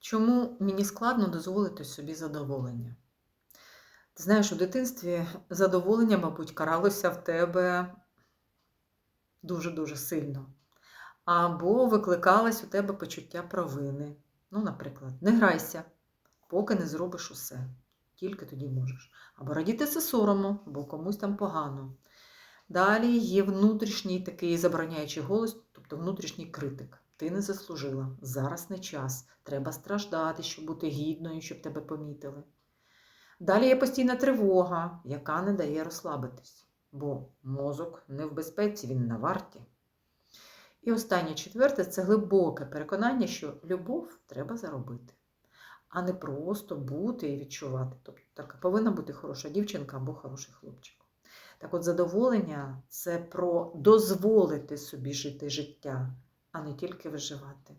Чому мені складно дозволити собі задоволення? Ти знаєш, у дитинстві задоволення, мабуть, каралося в тебе дуже-дуже сильно. Або викликалось у тебе почуття провини. Ну, наприклад, не грайся, поки не зробиш усе. Тільки тоді можеш. Або радітися соромно, бо комусь там погано. Далі є внутрішній такий забороняючий голос, тобто внутрішній критик. Ти не заслужила, зараз не час. Треба страждати, щоб бути гідною, щоб тебе помітили. Далі є постійна тривога, яка не дає розслабитись, бо мозок не в безпеці, він на варті. І останнє четверте це глибоке переконання, що любов треба заробити, а не просто бути і відчувати. Тобто така повинна бути хороша дівчинка або хороший хлопчик. Так от задоволення це про дозволити собі жити життя, а не тільки виживати.